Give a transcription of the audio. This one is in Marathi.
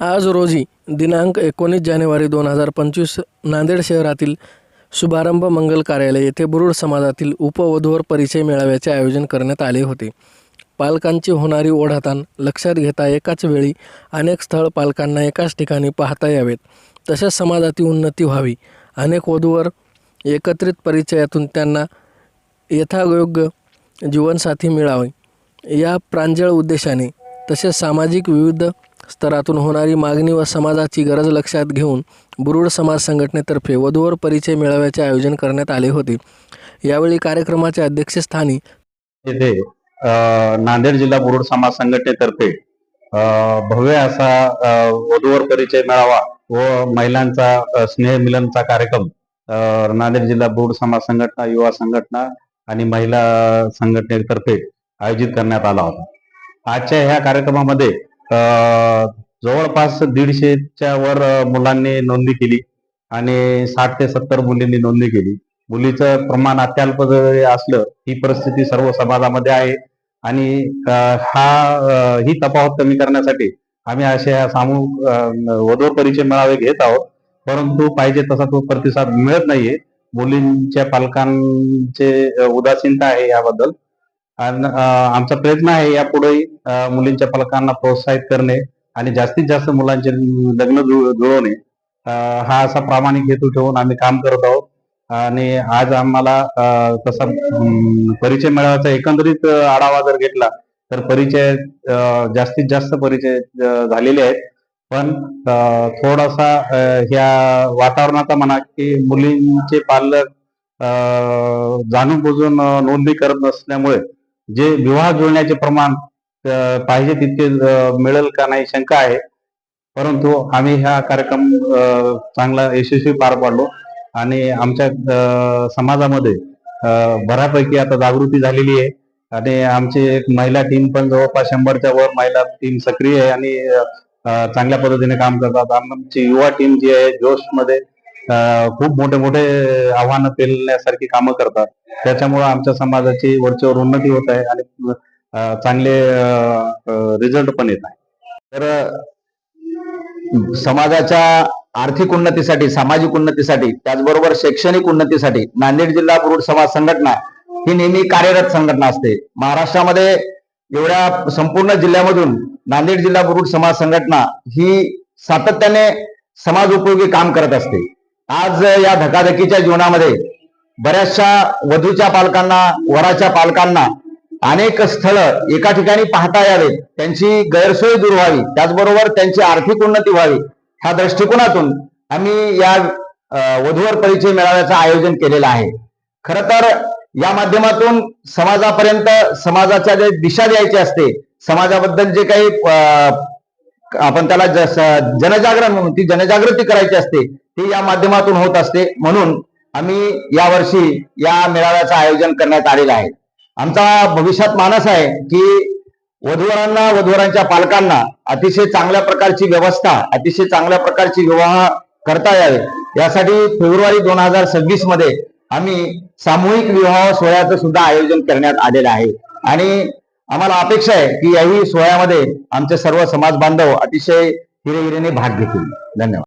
आज रोजी दिनांक एकोणीस जानेवारी दोन हजार पंचवीस नांदेड शहरातील शुभारंभ मंगल कार्यालय येथे बुरुड समाजातील उपवधूवर परिचय मेळाव्याचे आयोजन करण्यात आले होते. पालकांची होणारी ओढाताण लक्षात घेता एकाच वेळी अनेक स्थळ पालकांना एकाच ठिकाणी पाहता यावेत. तसेच समाजाची उन्नती व्हावी. अनेक वधूवर एकत्रित परिचयातून त्यांना यथायोग्य जीवनसाथी मिळावे. या प्रांजळ उद्देशाने तसेच सामाजिक विविध स्तरातून होणारी मागणी व समाजाची गरज लक्षात घेऊन बुरुड समाज संघटनेतर्फे वधूवर परिचय मेळाव्याचे आयोजन करण्यात आले होते. यावेळी कार्यक्रमाच्या अध्यक्षस्थानी येथे नांदेड जिल्हा बुरुड समाज संघटनेतर्फे भव्य असा वधूवर परिचय मेळावा व महिलांचा स्नेह मिलनचा कार्यक्रम नांदेड जिल्हा बुरुड समाज संघटना युवा संघटना आणि महिला संघटनेतर्फे आयोजित करण्यात आला होता. आजच्या ह्या कार्यक्रमामध्ये जवळपास दीडशेच्या वर मुलांनी नोंदणी केली आणि साठ ते सत्तर मुलींनी नोंदणी केली. मुलीचं प्रमाण अत्यल्प जरी असलं ही परिस्थिती सर्व समाजामध्ये आहे आणि हा ही तफावत कमी करण्यासाठी आम्ही असे सामूहिक वधू परिचय मेळावे घेत आहोत. परंतु पाहिजे तसा तो प्रतिसाद मिळत नाहीये. मुलींच्या पालकांचे उदासीनता आहे याबद्दल. आमचा प्रयत्न आहे यापुढेही मुलींच्या पालकांना प्रोत्साहित करणे आणि जास्तीत जास्त मुलांचे लग्न जुळ- जुळवणे. हा असा प्रामाणिक हेतू ठेवून आम्ही काम करत आहोत. आणि आज आम्हाला तसा परिचय मेळाव्याचा एकंदरीत आढावा जर घेतला तर परिचय जास्तीत जास्त परिचय झालेले आहेत. पण थोडासा ह्या वातावरणाचा म्हणा की मुलींचे पालक जाणून बुजून नोंदणी करत नसल्यामुळे जे विवाह जुळण्याचे प्रमाण पाहिजे तितके मिळेल का नाही शंका आहे. परंतु आम्ही हा कार्यक्रम चांगला यशस्वी पार पाडलो. आणि आमच्या समाजामध्ये बऱ्यापैकी आता जागृती झालेली आहे. आणि आमची एक महिला टीम पण जवळपास शंभरच्या वर महिला टीम सक्रिय आहे. आणि चांगल्या पद्धतीने काम करतात. आमची युवा टीम जी आहे जोशमध्ये खूप मोठे मोठे आव्हानं पेलण्यासारखी कामं करतात. त्याच्यामुळे आमच्या समाजाची वरचेवर उन्नती होत आहे आणि चांगले रिझल्ट पण येत आहे. तर समाजाच्या आर्थिक उन्नतीसाठी सामाजिक उन्नतीसाठी त्याचबरोबर शैक्षणिक उन्नतीसाठी नांदेड जिल्हा बुरुड समाज संघटना ही नेहमी कार्यरत संघटना असते. महाराष्ट्रामध्ये एवढ्या संपूर्ण जिल्ह्यामधून नांदेड जिल्हा बुरुड समाज संघटना ही सातत्याने समाज उपयोगी काम करत असते. आज या धकाधकीच्या जीवनामध्ये बऱ्याचशा वधूच्या पालकांना वराच्या पालकांना अनेक स्थळ एका ठिकाणी पाहता यावेत. त्यांची गैरसोय दूर व्हावी. त्याचबरोबर त्यांची आर्थिक उन्नती व्हावी. ह्या दृष्टिकोनातून आम्ही या वधूवर परिचय मेळाव्याचं आयोजन केलेलं आहे. खर तर या माध्यमातून समाजापर्यंत समाजाच्या जे दिशा द्यायची असते समाजाबद्दल जे काही आपण त्याला जनजागरण म्हणून ती जनजागृती करायची असते ही या माध्यमातून होत असते. म्हणून आम्ही यावर्षी या मेळाव्याचं आयोजन करण्यात आलेलं आहे. आमचा भविष्यात मानस आहे की वधूवरांना वधूवरांच्या पालकांना अतिशय चांगल्या प्रकारची व्यवस्था अतिशय चांगल्या प्रकारची विवाह करता यावे. यासाठी फेब्रुवारी दोन हजार सव्वीसमध्ये आम्ही सामूहिक विवाह सोहळ्याचं सुद्धा आयोजन करण्यात आलेलं आहे. आणि आम्हाला अपेक्षा आहे की याही सोहळ्यामध्ये आमचे सर्व समाज बांधव अतिशय हिरेहिरेने भाग घेतील. धन्यवाद.